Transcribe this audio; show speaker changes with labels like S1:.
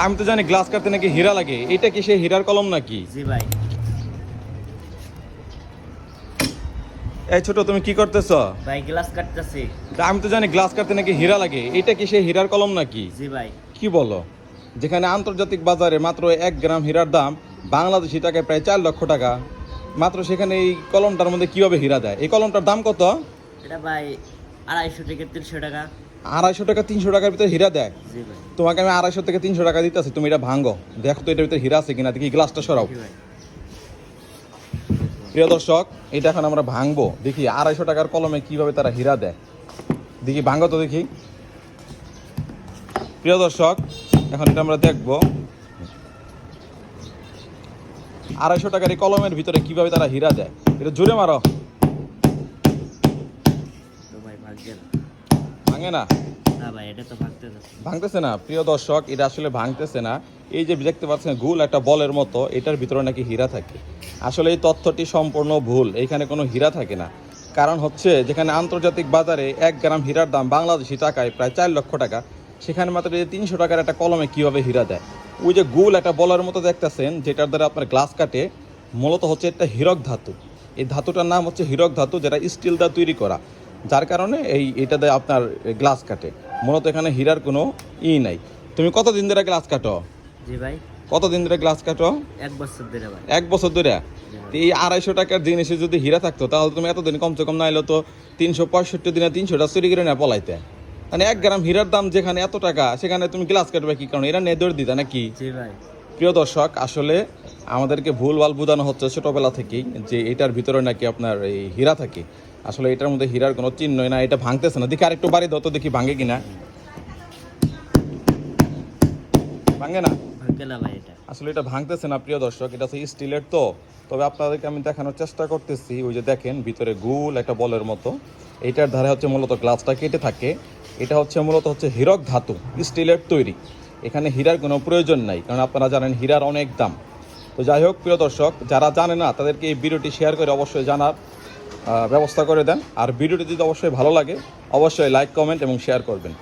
S1: আমি তো জানি গ্লাস কাটতে নাকি হীরা লাগে। এটা কি সেই হীরার কলম নাকি?
S2: জি ভাই।
S1: এই ছোট তুমি কি করতেছ?
S2: ভাই গ্লাস কাটতেছি।
S1: আমি তো জানি গ্লাস কাটতে নাকি হীরা লাগে। এটা কি হীরার কলম নাকি?
S2: জি ভাই।
S1: কি বলো? যেখানে আন্তর্জাতিক বাজারে মাত্র এক গ্রাম হীরার দাম বাংলাদেশি টাকায় প্রায় চার লক্ষ টাকা। মাত্র সেখানে এই কলমটার মধ্যে কীভাবে হীরা দেয়? এই কলমটার দাম কত?
S2: এটা ভাই আড়াইশো থেকে তিনশো টাকা।
S1: আড়াইশো টাকা তিনশো টাকার ভিতরে হীরা দেয়। তোমাকে আমি আড়াইশো থেকে তিনশো টাকা দিতেছি তুমি এটা ভাঙো। দেখো তো এটার ভিতরে হীরা আছে কিনা দেখি গ্লাসটা সরাও। প্রিয় দর্শক এটা এখন আমরা ভাঙবো। দেখি আড়াইশো টাকার কলমে কীভাবে তারা হীরা দেয়। দেখি ভাঙো তো দেখি। প্রিয় দর্শক এখন এটা আমরা দেখব। আড়াইশো টাকার এই কলমের ভিতরে কীভাবে তারা হীরা দেয়। এটা জোরে মারো।
S2: ভাই
S1: ভাঙে না? ভাঙতেছে না। প্রিয় দর্শক এটা আসলে ভাঙতেছে না। এই যে দেখতে পাচ্ছেন গুল একটা বলের মতো এটার ভিতরে নাকি হীরা থাকে। আসলে এই তথ্যটি সম্পূর্ণ ভুল এখানে কোনো হীরা থাকে না। কারণ হচ্ছে যেখানে আন্তর্জাতিক বাজারে এক গ্রাম হীরার দাম বাংলাদেশি টাকায় প্রায় চার লক্ষ টাকা সেখানে মাত্র এই তিনশো টাকার একটা কলমে কীভাবে হীরা দেয়? ওই যে গুল একটা বলের মতো দেখতেছেন যেটার দ্বারা আপনার গ্লাস কাটে মূলত হচ্ছে একটা হীরক ধাতু। এই ধাতুটার নাম হচ্ছে হীরক ধাতু যেটা স্টিল দ্বারা তৈরি করা। যার কারণে এই এটাতে আপনার গ্লাস কাটে। মূলত এখানে হীরার কোনো ই নাই। তুমি কতদিন ধরে গ্লাস কাটো?
S2: জি ভাই।
S1: কতদিন ধরে গ্লাস কাটো?
S2: এক বছর ধরে ভাই।
S1: এক বছর ধরে? এই আড়াইশো টাকার জিনিসে যদি হীরা থাকতো তাহলে তুমি এতদিন কমসে কম না এলো তো তিনশো পঁয়ষট্টি দিনে তিনশোটা চুরি করে না পলাইতে। মানে এক গ্রাম হীরার দাম যেখানে এত টাকা সেখানে তুমি গ্লাস কাটবে কি কারণ? এরা নেই দৌড় দিতা নাকি? প্রিয় দর্শক আসলে আমাদেরকে ভুল ভুলভাল বোঝানো হচ্ছে ছোটবেলা থেকেই যে এটার ভিতরে নাকি আপনার এই হীরা থাকে। আসলে এটার মধ্যে হীরার কোনো চিহ্নই না এটা ভাঙতেছে না। দেখি আরেকটু বাড়ি দাও তো দেখি ভাঙে কিনা। ভাঙে না?
S2: ভাগ্যে না ভাই এটা।
S1: আসলে এটা ভাঙতেছে না প্রিয় দর্শক এটা হচ্ছে স্টিলের তো। তবে আপনাদেরকে আমি দেখানোর চেষ্টা করতেছি ওই যে দেখেন ভিতরে গুল একটা বলের মতো। এইটার ধারে হচ্ছে মূলত গ্লাসটা কেটে থাকে। এটা হচ্ছে মূলত হচ্ছে হীরক ধাতু স্টিলের তৈরি। এখানে হীরার কোনো প্রয়োজন নাই কারণ আপনারা জানেন হীরার অনেক দাম। তো যাই হোক প্রিয় দর্শক যারা জানে না তাদেরকে এই ভিডিওটি শেয়ার করে অবশ্যই জানার। ব্যবস্থা করে দেন। আর ভিডিওটি যদি অবশ্যই ভালো লাগে, অবশ্যই লাইক কমেন্ট এবং শেয়ার করবেন।